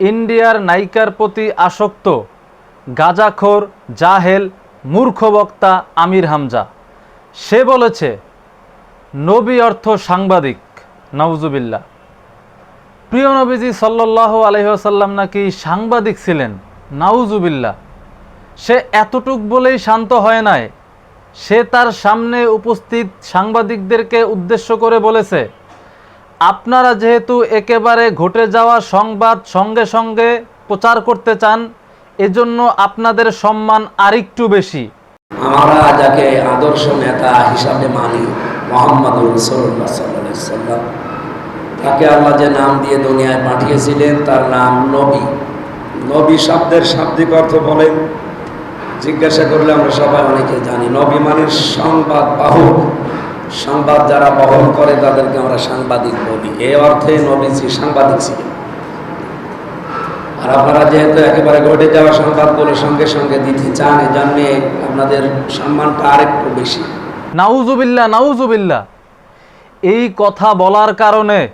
ইন্ডিয়ার নায়িকার প্রতি আসক্ত গাজাখোর জাহেল মূর্খ বক্তা আমির হামজা। সে বলেছে, নবী অর্থ সাংবাদিক নওজুবিল্লা প্রিয় নবীজি সাল্লাহ আলহিহাসাল্লাম নাকি সাংবাদিক ছিলেন? নাউজুবিল্লা সে এতটুক বলেই শান্ত হয় নাই। সে তার সামনে উপস্থিত সাংবাদিকদেরকে উদ্দেশ্য করে বলেছে আপনারা যেহেতু একেবারে ঘটে যাওয়া সংবাদ সঙ্গে সঙ্গে প্রচার করতে চান, এজন্য আপনাদের সম্মান আরেকটু বেশি। আমরা যাকে আদর্শ নেতা হিসাবে মানি মোহাম্মদ তাকে আল্লাহ যে নাম দিয়ে দুনিয়ায় পাঠিয়েছিলেন, তার নাম নবী। নবী শব্দের শাব্দিক অর্থ বলেন জিজ্ঞাসা করলে আমরা সবাই অনেকে জানি, নবী মানের সংবাদ বাহক। সংবাদ যারা বহন করে তাদেরকে আমরা সাংবাদিক বলি। এ অর্থে নবীজি সাংবাদিক ছিলেন। আর আপনারা যেহেতু একেবারে ঘটে যাওয়া সংবাদগুলো সঙ্গে সঙ্গে দিতে চান এজন্য আপনাদের সম্মানটা আরেকটু বেশি। নাউজুবিল্লা নাউজুবিল্লা এই কথা বলার কারণে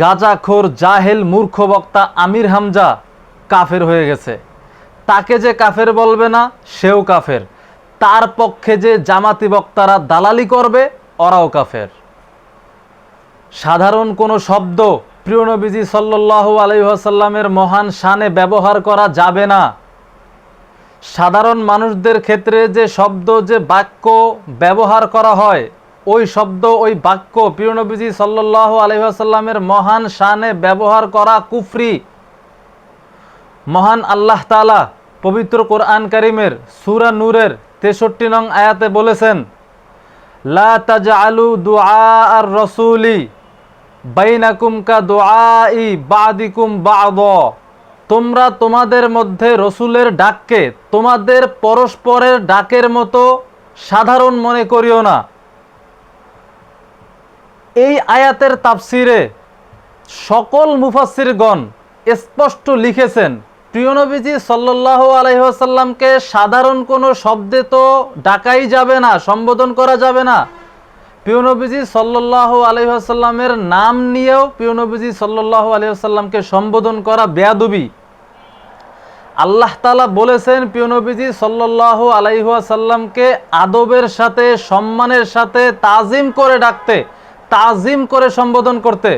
গাজাখোর জাহেল মূর্খ বক্তা আমির হামজা কাফের হয়ে গেছে। তাকে যে কাফের বলবে না, সেও কাফের। তার পক্ষে যে জামাতি বক্তারা দালালি করবে, ওরাও কাফের। সাধারণ কোনো শব্দ প্রিয় নবীজি সাল্লাহ আলহিহাসাল্লামের মহান শানে ব্যবহার করা যাবে না। সাধারণ মানুষদের ক্ষেত্রে যে শব্দ, যে বাক্য ব্যবহার করা হয়, ওই শব্দ, ওই বাক্য প্রিয় নবীজি সাল্লাহ আলহিহাসাল্লামের মহান শানে ব্যবহার করা কুফরি। মহান আল্লাহ তালা পবিত্র কোরআন করিমের সুরা নূরের তেষট্টি নং আয়াতে বলেছেন, লা তাজআলু দুআ আর রসুলি বাইনাকুম কা দুআই বাদিকুম বাদ। তোমরা তোমাদের মধ্যে রসুলের ডাককে তোমাদের পরস্পরের ডাকের মতো সাধারণ মনে করিও না। এই আয়াতের তাফসিরে সকল মুফাসিরগণ স্পষ্ট লিখেছেন প্রিয়নবীজি সাল্লাহ আলহিহাসাল্লামকে সাধারণ কোনো শব্দে তো ডাকাই যাবে না, সম্বোধন করা যাবে না। প্রিয়নবীজি সাল্লাহ আলহিহাসাল্লামের নাম নিয়েও প্রিয়নবীজি সাল্লাহ আলহিহাসাল্লামকে সম্বোধন করা বেয়াদবি। আল্লাহ তালা বলেছেন প্রিয়নবীজি সাল্লাহ আলাইহাসাল্লামকে আদবের সাথে, সম্মানের সাথে তাজিম করে ডাকতে, তাজিম করে সম্বোধন করতে।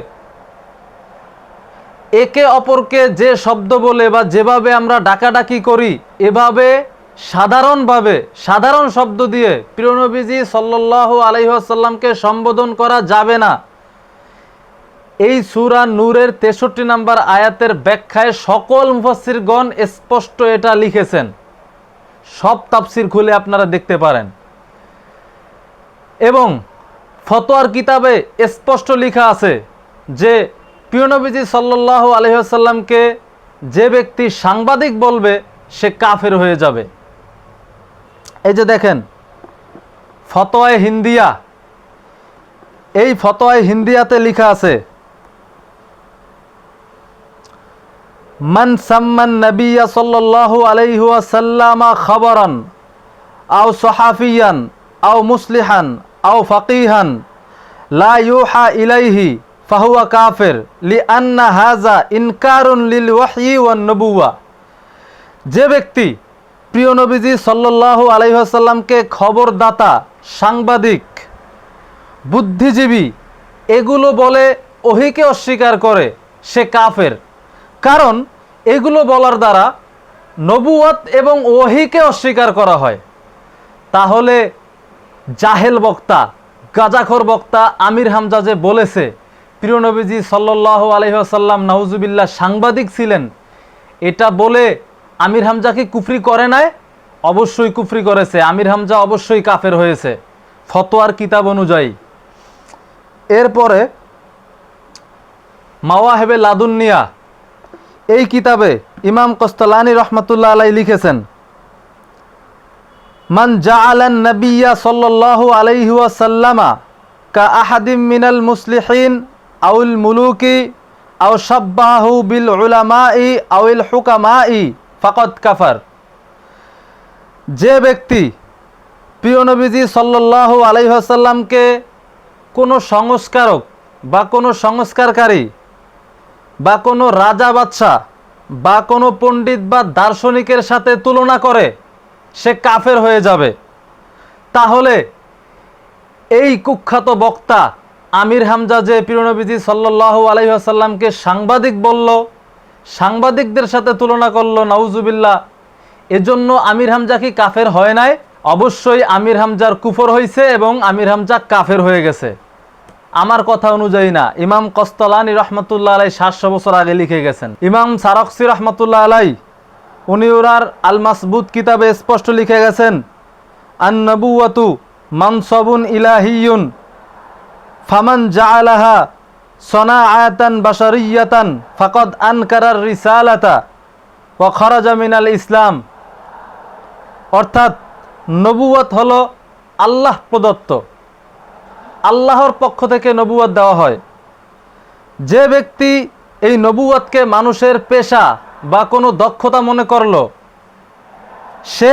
একে অপরকে যে শব্দ বলে বা যেভাবে আমরা ডাকাডাকি করি, এভাবে সাধারণভাবে, সাধারণ শব্দ দিয়ে প্রিয়নবীজি সাল্লাহ আলহিহাসাল্লামকে সম্বোধন করা যাবে না। এই সুরা নূরের তেষট্টি নাম্বার আয়াতের ব্যাখ্যায় সকল মুফাসিরগণ স্পষ্ট এটা লিখেছেন। সব তাফসির খুলে আপনারা দেখতে পারেন। এবং ফতোয়ার কিতাবে স্পষ্ট লেখা আছে যে প্রিয়নবীজি সাল্লাহ আলহিহাসাল্লামকে যে ব্যক্তি সাংবাদিক বলবে, সে কাফের হয়ে যাবে। এই যে দেখেন, ফতোয়ায় হিন্দিয়া, এই ফতোয়ায় হিন্দিয়াতে লেখা আছে, মান সাম্মান নবিয়া সাল্লাল্লাহু আলাইহি ওয়াসাল্লামা খবরান, আও সাহাফিয়ান, আও মুসলিহান, আও ফাকিহান, লা ইউহা ইলাইহি ফাহুয়া কাফের লি আন্না হাজা ইনকারুন লিল ওয়াহয়ি ওয়ান নবুয়া যে ব্যক্তি প্রিয় নবীজি সাল্লাল্লাহু আলাইহি ওয়াসাল্লামকে খবরদাতা, সাংবাদিক, বুদ্ধিজীবী, এগুলো বলে ওহিকে অস্বীকার করে সে কাফের। কারণ এগুলো বলার দ্বারা নবুয়াত এবং ওহিকে অস্বীকার করা হয়। তাহলে জাহেল বক্তা, গাজাখর বক্তা আমির হামজা যে বলেছে প্রিয় নবীজি সাল্লাহ আলহিহাসাল্লাম নাউজুবিল্লাহ সাংবাদিক ছিলেন। এটা বলে আমির হামজা কি কুফরি করে নাই? অবশ্যই কুফরি করেছে। আমির হামজা অবশ্যই কাফের হয়েছে। ফতোয়ার কিতাব অনুযায়ী। এরপরে মাওয়াহেবে লাদুন্নিয়া, এই কিতাবে ইমাম কস্তলানি রহমতুল্লাহ আলাই লিখেছেন, মান জাআলান নবিয়া সাল্লাল্লাহু আলাইহি ওয়াসাল্লামা কা আহাদিম মিনাল মুসলিহিন আউল মুলুকি আও সাব্বাহু বিল উলামাই, আউল হুকামাই ফাকত কাফার। যে ব্যক্তি প্রিয় নবীজি সাল্লাল্লাহু আলাইহি কোনো সংস্কারক বা কোনো সংস্কারকারী বা কোনো রাজা বাদশাহ বা কোনো পণ্ডিত বা দার্শনিকের সাথে তুলনা করে সে কাফের হয়ে যাবে। তাহলে এই কুখ্যাত বক্তা আমির হামজা যে পিরনবীজি সাল্লাহ আলহিহাসাল্লামকে সাংবাদিক বলল, সাংবাদিকদের সাথে তুলনা করল, নাউজুবিল্লাহ, এজন্য আমির হামজা কি কাফের হয় নাই? অবশ্যই আমির হামজার কুফর হয়েছে এবং আমির হামজা কাফের হয়ে গেছে। আমার কথা অনুযায়ী না, ইমাম কস্তলানি রহমতুল্লাহ আলাই সাতশো বছর আগে লিখে গেছেন। ইমাম সারকসি রহমতুল্লাহ আলাই, উনি ওনার কিতাবে স্পষ্ট লিখে গেছেন আন্নবুয়াতু মানসবুন ইলাহিয়ুন ফামান জাআলাহা সনা আয়াতান বাশারিয়াতান ফাকদ আনকারার রিসালাতা ওয়া খরাজা মিনাল ইসলাম। অর্থাৎ নবুয়ত হল আল্লাহ প্রদত্ত। আল্লাহর পক্ষ থেকে নবুয়ত দেওয়া হয়। যে ব্যক্তি এই নবুয়তকে মানুষের পেশা বা কোনো দক্ষতা মনে করল, সে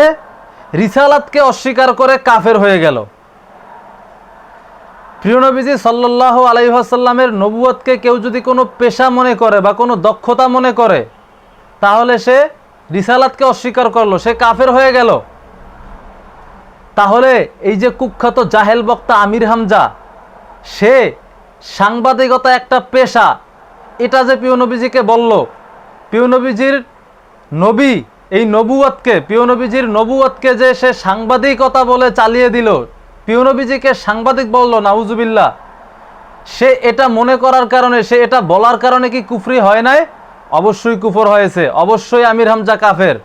রিসালাতকে অস্বীকার করে কাফের হয়ে গেল। প্রিয়নবীজি সাল্লাহ আলাইসাল্লামের নবুয়তকে কেউ যদি কোনো পেশা মনে করে বা কোনো দক্ষতা মনে করে, তাহলে সে রিসালাতকে অস্বীকার করল, সে কাফের হয়ে গেল। তাহলে এই যে কুখ্যাত জাহেল বক্তা আমির হামজা, সে সাংবাদিকতা একটা পেশা। এটা যে পিয়নবীজিকে বলল পিয়নবীজির নবী এই নবুয়তকে পিয়নবীজির নবুয়তকে যে সে সাংবাদিকতা বলে চালিয়ে দিল পিয়নবীজিকে সাংবাদিক বলল নাউজুবিল্লা সে এটা মনে করার কারণে, সে এটা বলার কারণে কি কুফরি হয় নাই? অবশ্যই কুফর হয়েছে, অবশ্যই আমির হামজা কাফের।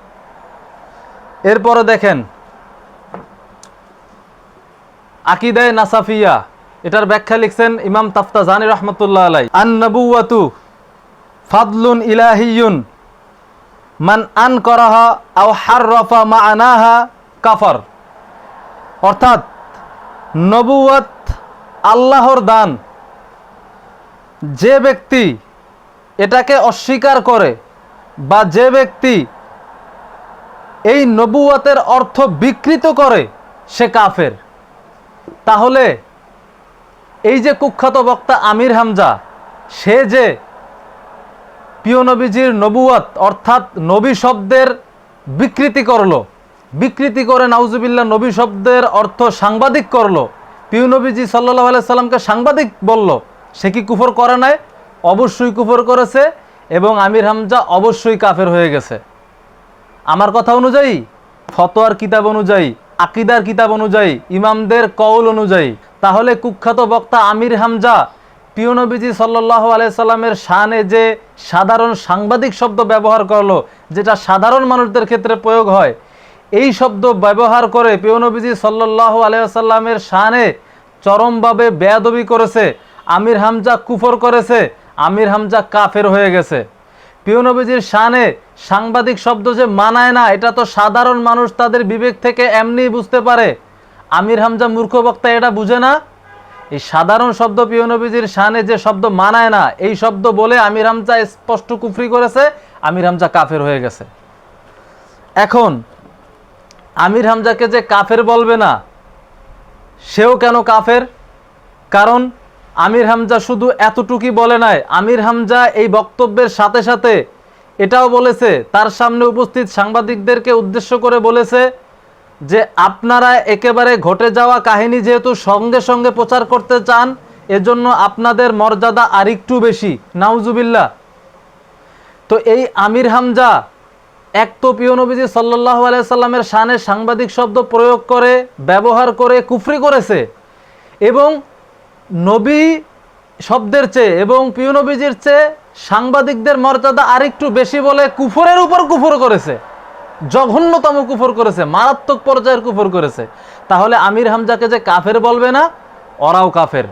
এরপরে দেখেন, আকিদায় নাসাফিয়া, এটার ব্যাখ্যা লিখছেন ইমাম তাফতাজানি রহমতুল্লাহ আলাই আন নবুয়াতু ফাদলুন ইলাহিয়ুন মান আন করাহা আও হার রফা মা আনাহা কাফার। অর্থাৎ নবুয়াত আল্লাহর দান। যে ব্যক্তি এটাকে অস্বীকার করে বা যে ব্যক্তি এই নবুয়াতের অর্থ বিকৃত করে, সে কাফের। তাহলে এই যে কুখ্যাত বক্তা আমির হামজা, সে যে প্রিয় নবীজির নবুয়াত অর্থাৎ নবী শব্দের বিকৃতি করল বিকৃতি করে নাউজুবিল্লাহ নবী শব্দের অর্থ সাংবাদিক করল। প্রিয় নবীজি সাল্লাহ আলাইসাল্লামকে সাংবাদিক বলল। সে কি কুফর করে নাই? অবশ্যই কুফর করেছে এবং আমির হামজা অবশ্যই কাফের হয়ে গেছে। আমার কথা অনুযায়ী, ফতোয়ার কিতাব অনুযায়ী, আকিদার কিতাব অনুযায়ী, ইমামদের কৌল অনুযায়ী, তাহলে কুখ্যাত বক্তা আমির হামজা পিয়নবীজি সাল্লাহ আলাইসাল্লামের শানে যে সাধারণ সাংবাদিক শব্দ ব্যবহার করল, যেটা সাধারণ মানুষদের ক্ষেত্রে প্রয়োগ হয় এই শব্দ ব্যবহার করে পিয়নবীজি সাল্লাহ আলাইসাল্লামের শানে চরমভাবে বেয়াদবি করেছে, আমির হামজা কুফর করেছে, আমির হামজা কাফের হয়ে গেছে। পিয়নবীজির শানে সাংবাদিক শব্দ যে মানায় না, এটা তো সাধারণ মানুষ তাদের বিবেক থেকে এমনি বুঝতে পারে। আমির হামজা মূর্খ বক্তা এটা বুঝে না? এই সাধারণ শব্দ পিয়নবীজির শানে যে শব্দ মানায় না, এই শব্দ বলে আমির হামজা স্পষ্ট কুফরি করেছে, আমির হামজা কাফের হয়ে গেছে। এখন আমির হামজাকে যে কাফের বলবে না, সেও কেন কাফের? কারণ আমির হামজা শুধু এতটুকুই বলে নাই, আমির হামজা এই বক্তব্যের সাথে সাথে এটাও বলেছে, তার সামনে উপস্থিত সাংবাদিকদেরকে উদ্দেশ্য করে বলেছে যে আপনারা একেবারে ঘটে যাওয়া কাহিনী যেহেতু সঙ্গে সঙ্গে প্রচার করতে চান, এজন্য আপনাদের মর্যাদা আরেকটু বেশি। নাউজুবিল্লা তো এই আমির হামজা এক তো পিয়নবীজি সাল্লাহ আলাইসাল্লামের শানে সাংবাদিক শব্দ প্রয়োগ করে, ব্যবহার করে, কুফরি করেছে এবং নবী শব্দের চেয়ে এবং পিয়নবীজির চেয়ে সাংবাদিকদের মর্যাদা আরেকটু বেশি বলে কুফরের উপর কুফর করেছে, জঘন্যতম কুফর করেছে, মারাত্মক পর্যায়ের কুফর করেছে। তাহলে আমির হামজাকে যে কাফের বলবে না, ওরাও কাফের।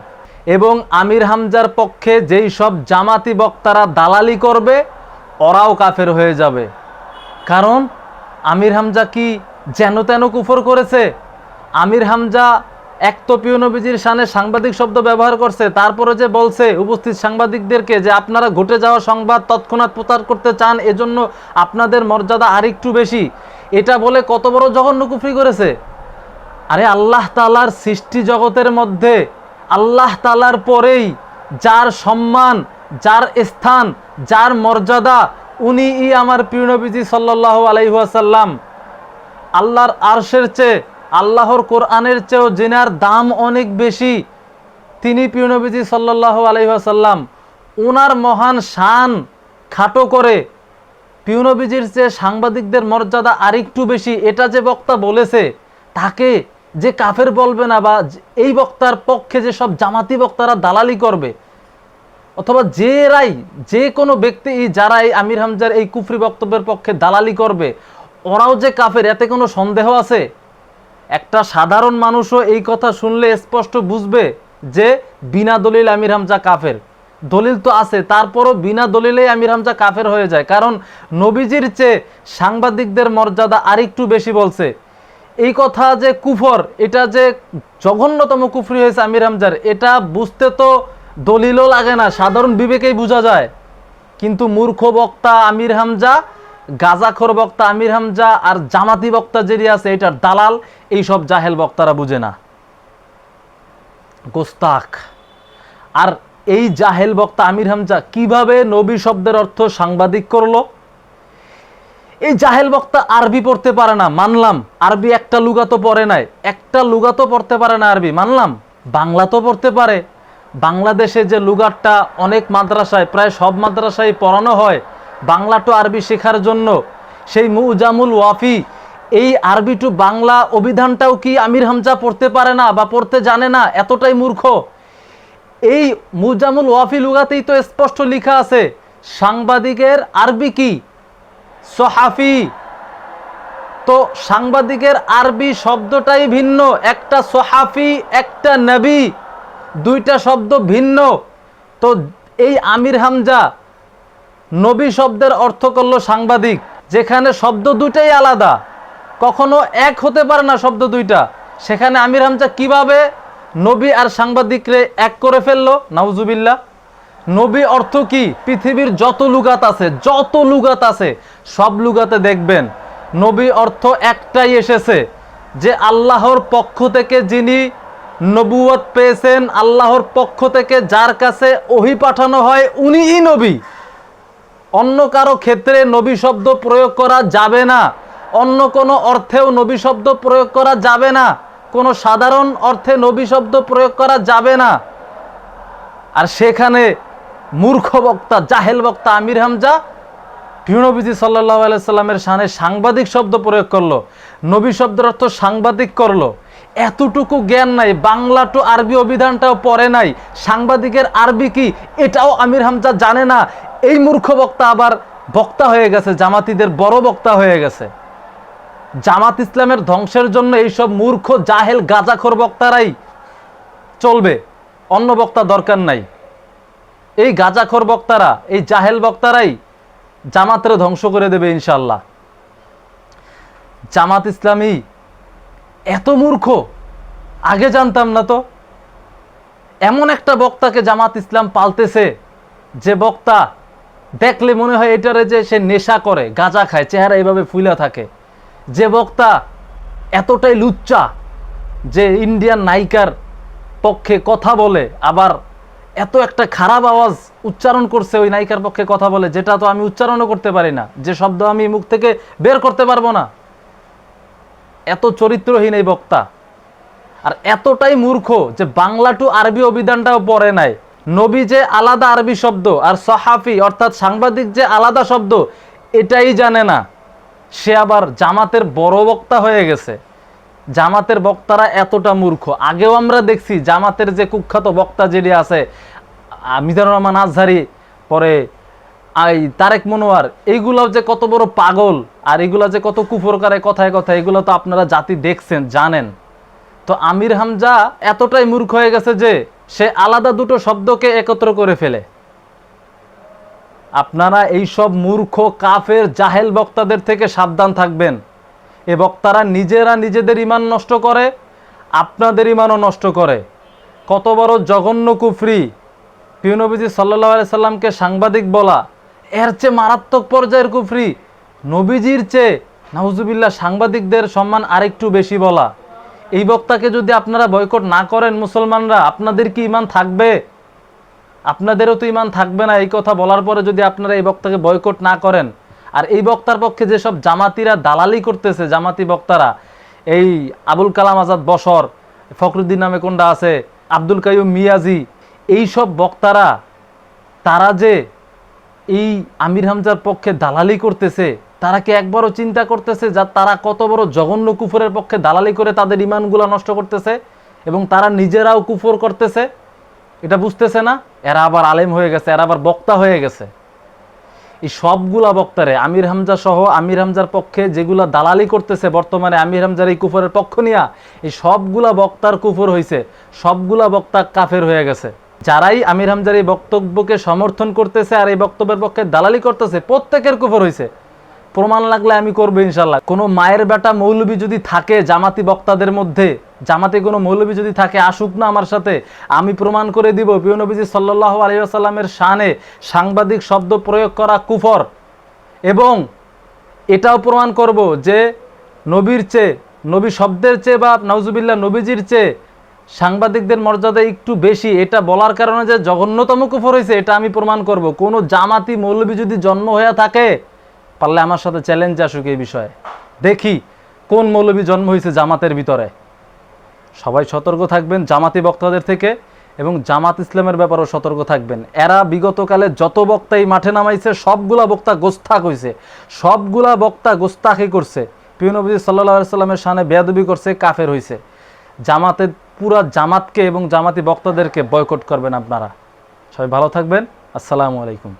এবং আমির হামজার পক্ষে যেই সব জামাতি বক্তারা দালালি করবে, ওরাও কাফের হয়ে যাবে। কারণ আমির হামজা কি যেন তেন কুফর করেছে? আমির হামজা এক তো প্রিয় নবীজির সানে সাংবাদিক শব্দ ব্যবহার করছে, তারপরে যে বলছে উপস্থিত সাংবাদিকদেরকে যে আপনারা ঘটে যাওয়া সংবাদ তৎক্ষণাৎ প্রচার করতে চান, এজন্য আপনাদের মর্যাদা আরেকটু বেশি। এটা বলে কত বড় জঘন্য কুফরি করেছে। আরে আল্লাহ তালার সৃষ্টি জগতের মধ্যে, আল্লাহ তালার পরেই যার সম্মান, যার স্থান, যার মর্যাদা উনি ই আমার প্রিয় নবীজি সাল্লাহ আলাইহাসাল্লাম আল্লাহর আরশের চেয়ে, আল্লাহর কোরআনের চেয়েও জেনার দাম অনেক বেশি। তিনি প্রিয় নবীজি সাল্লাহ আলাইহাসাল্লাম ওনার মহান শান খাটো করে প্রিয় নবীজির চেয়ে সাংবাদিকদের মর্যাদা আরেকটু বেশি, এটা যে বক্তা বলেছে, তাকে যে কাফের বলবে না বা এই বক্তার পক্ষে যে সব জামাতি বক্তারা দালালি করবে অথবা যে রাই, যে কোনো ব্যক্তি এই যারাই আমির হামজার এই কুফরি বক্তব্যের পক্ষে দালালি করবে, ওরাও যে কাফের, এতে কোনো সন্দেহ আছে? একটা সাধারণ মানুষও এই কথা শুনলে স্পষ্ট বুঝবে যে বিনা দলিল আমির হামজা কাফের। দলিল তো আছে, তারপরও বিনা দলিলেই আমির হামজা কাফের হয়ে যায়। কারণ নবীজির চেয়ে সাংবাদিকদের মর্যাদা আরেকটু বেশি বলছে। এই কথা যে কুফর, এটা যে জঘন্যতম কুফরি হয়েছে আমির হামজার, এটা বুঝতে তো দলিলও লাগে না, সাধারণ বিবেকেই বোঝা যায়। কিন্তু মূর্খ বক্তা আমির হামজা, গাজাখর বক্তা আমির হামজা আর জামাতি বক্তা যেটি আছে, এটার দালাল, এই সব জাহেল বক্তারা বুঝে না। গোস্তাক আর এই জাহেল বক্তা আমির হামজা কীভাবে নবী শব্দের অর্থ সাংবাদিক করল? এই জাহেল বক্তা আরবি পড়তে পারে না, মানলাম। আরবি একটা লুগা তো পড়ে নাই, একটা লুগা তো পড়তে পারে না আরবি, মানলাম। বাংলা তো পড়তে পারে। বাংলাদেশে যে লুগারটা অনেক মাদ্রাসায়, প্রায় সব মাদ্রাসায় পড়ানো হয়, বাংলা টু আরবি শেখার জন্য। সেই মুজামুল ওয়াফি, এই আরবি টু বাংলা অভিধানটাও কি আমির হামজা পড়তে পারে না বা পড়তে জানে না? এতটাই মূর্খ। এই মুজামুল ওয়াফি লুগাতেই তো স্পষ্ট লেখা আছে, সাংবাদিকের আরবি কি? সোহাফি। তো সাংবাদিকের আরবি শব্দটাই ভিন্ন, একটা সোহাফি, একটা নবী। দুইটা শব্দ ভিন্ন। তো এই আমির হামজা নবী শব্দের অর্থ করল সাংবাদিক, যেখানে শব্দ দুইটাই আলাদা। কখনো এক হতে পারে না শব্দ দুইটা। সেখানে আমির হামজা কীভাবে নবী আর সাংবাদিকরে এক করে ফেলল? নাউজুবিল্লা নবী অর্থ কি? পৃথিবীর যত লুগাত আছে, যত লুগাত আছে, সব লুগাতে দেখবেন, নবী অর্থ একটাই এসেছে, যে আল্লাহর পক্ষ থেকে যিনি নবুয়ত পেয়েছেন আল্লাহর পক্ষ থেকে, যার কাছে ওহি পাঠানো হয় উনিই নবী। অন্য কারও ক্ষেত্রে নবী শব্দ প্রয়োগ করা যাবে না। অন্য কোনো অর্থেও নবী শব্দ প্রয়োগ করা যাবে না। কোনো সাধারণ অর্থে নবী শব্দ প্রয়োগ করা যাবে না। আর সেখানে মূর্খ বক্তা, জাহেল বক্তা আমির হামজা প্রিয়নবীজি সাল্লাহ আলাইসাল্লামের সানে সাংবাদিক শব্দ প্রয়োগ করল। নবী শব্দের অর্থ সাংবাদিক করল। এতটুকু জ্ঞান নাই, বাংলা টু আরবি অভিধানটাও পড়ে নাই। সাংবাদিকের আরবি কি, এটাও আমির হামজা জানে না। এই মূর্খ বক্তা আবার বক্তা হয়ে গেছে, জামাতিদের বড় বক্তা হয়ে গেছে। জামাত ইসলামের ধ্বংসের জন্য এইসব মূর্খ, জাহেল, গাজাখোর বক্তারাই চলবে। অন্য বক্তা দরকার নাই। এই গাজাখোর বক্তারা, এই জাহেল বক্তারাই জামাতের ধ্বংস করে দেবে ইনশাল্লাহ জামাত ইসলামী এত মূর্খ। আগে জানতাম না তো। এমন একটা বক্তাকে জামাত ইসলাম পালতেছে, যে বক্তা দেখলে মনে হয় এটারে যে সে নেশা করে, গাঁজা খায়, চেহারা এইভাবে ফুলা থাকে। যে বক্তা এতটাই লুচ্চা, যে ইন্ডিয়ান নায়িকার পক্ষে কথা বলে, আবার এত একটা খারাপ আওয়াজ উচ্চারণ করছে ওই নায়িকার পক্ষে কথা বলে, যেটা তো আমি উচ্চারণও করতে পারি না। যে শব্দ আমি মুখ থেকে বের করতে পারব না। এত চরিত্রহীন এই বক্তা। আর এতটাই মূর্খ যে বাংলা টু আরবি অভিধানটাও পড়ে নাই। নবী যে আলাদা আরবি শব্দ আর সহাফি অর্থাৎ সাংবাদিক যে আলাদা শব্দ, এটাই জানে না। সে আবার জামাতের বড় বক্তা হয়ে গেছে। জামাতের বক্তারা এতটা মূর্খ। আগেও আমরা দেখছি জামাতের যে কুখ্যাত বক্তা যেটি আছে মিজানুর রহমান আজহারি, পরে এই তারেক মনোয়ার এইগুলো যে কত বড় পাগল, আর এগুলা যে কত কুফর করে কথায় কথায়, এগুলো তো আপনারা জাতি দেখছেন, জানেন। তো আমির হামজা এতটাই মূর্খ হয়ে গেছে যে সে আলাদা দুটো শব্দকে একত্র করে ফেলে। আপনারা এই সব মূর্খ, কাফের, জাহেল বক্তাদের থেকে সাবধান থাকবেন। এ বক্তারা নিজেরা নিজেদের ইমান নষ্ট করে, আপনাদের ইমানও নষ্ট করে। কত বড় জঘন্য কুফরি। পিউনবিজি সাল্লাহ সাল্লামকে সাংবাদিক বলা এর চেয়ে মারাত্মক পর্যায়ের কুফরি। নবীজির চেয়ে নাহুজুবিল্লাহ সাংবাদিকদের সম্মান আরেকটু বেশি বলা। এই বক্তাকে যদি আপনারা বয়কট না করেন মুসলমানরা, আপনাদের কি ইমান থাকবে? আপনাদেরও তো ইমান থাকবে না, এই কথা বলার পরে যদি আপনারা এই বক্তাকে বয়কট না করেন। আর এই বক্তার পক্ষে যেসব জামাতিরা দালালি করতেছে, জামাতি বক্তারা, এই আবুল কালাম আজাদ বসর, ফখরুদ্দিন নামে কোনটা আছে, আব্দুল কাইম মিয়াজি এই সব বক্তারা, তারা যে এই আমির হামজার পক্ষে দালালি করতেছে, তারা কি একবারও চিন্তা করতেছে যা তারা কত বড় জঘন্য কুফরের পক্ষে দালালি করে তাদের ইমানগুলো নষ্ট করতেছে এবং তারা নিজেরাও কুফর করতেছে? এটা বুঝতেছে না? এরা আবার আলেম হয়ে গেছে, এরা আবার বক্তা হয়ে গেছে। এই সবগুলা বক্তারে, আমির হামজা সহ আমির হামজার পক্ষে যেগুলা দালালি করতেছে বর্তমানে আমির হামজার এই কুফরের পক্ষ নিয়া, এই সবগুলা বক্তার কুফর হয়েছে সবগুলা বক্তা কাফের হয়ে গেছে। যারাই আমির হামজার এই বক্তব্যকে সমর্থন করতেছে আর এই বক্তব্যের পক্ষে দালালি করতেছে, প্রত্যেকের কুফর হয়েছে প্রমাণ লাগলে আমি করব ইনশাল্লাহ কোনো মায়ের বেটা মৌলবি যদি থাকে জামাতি বক্তাদের মধ্যে, জামাতে কোনো মৌলবি যদি থাকে, আসুক না আমার সাথে, আমি প্রমাণ করে দিব পিয়নবীজি সাল্লাহ আলিয়াসাল্লামের শানে সাংবাদিক শব্দ প্রয়োগ করা কুফর। এবং এটাও প্রমাণ করব যে নবীর চেয়ে, নবী শব্দের চেয়ে বা নওজুবিল্লাহ নবীজির চেয়ে সাংবাদিকদের মর্যাদা একটু বেশি। এটা বলার কারণে যে জঘন্যতম কুফর হয়েছে এটা আমি প্রমাণ করব। কোনো জামাতি মৌলবী যদি জন্ম হয়ে থাকে, পারলে আমার সাথে চ্যালেঞ্জ আসুক এই বিষয়ে। দেখি কোন মৌলবী জন্ম হয়েছে জামাতের ভিতরে। সবাই সতর্ক থাকবেন জামাতি বক্তাদের থেকে এবং জামাত ইসলামের ব্যাপারেও সতর্ক থাকবেন। এরা বিগতকালে যত বক্তা এই মাঠে নামাইছে, সবগুলা বক্তা গোস্তাক হয়েছে সবগুলা বক্তা গোস্তাকি করছে। পিউনবী সাল্লা সাল্লামের সামনে বেয়াদবি করছে, কাফের হয়েছে জামাতের পুরা জামাতকে এবং জামাতি বক্তাদেরকে বয়কট করবেন আপনারা। সবাই ভালো থাকবেন। আসসালামু আলাইকুম।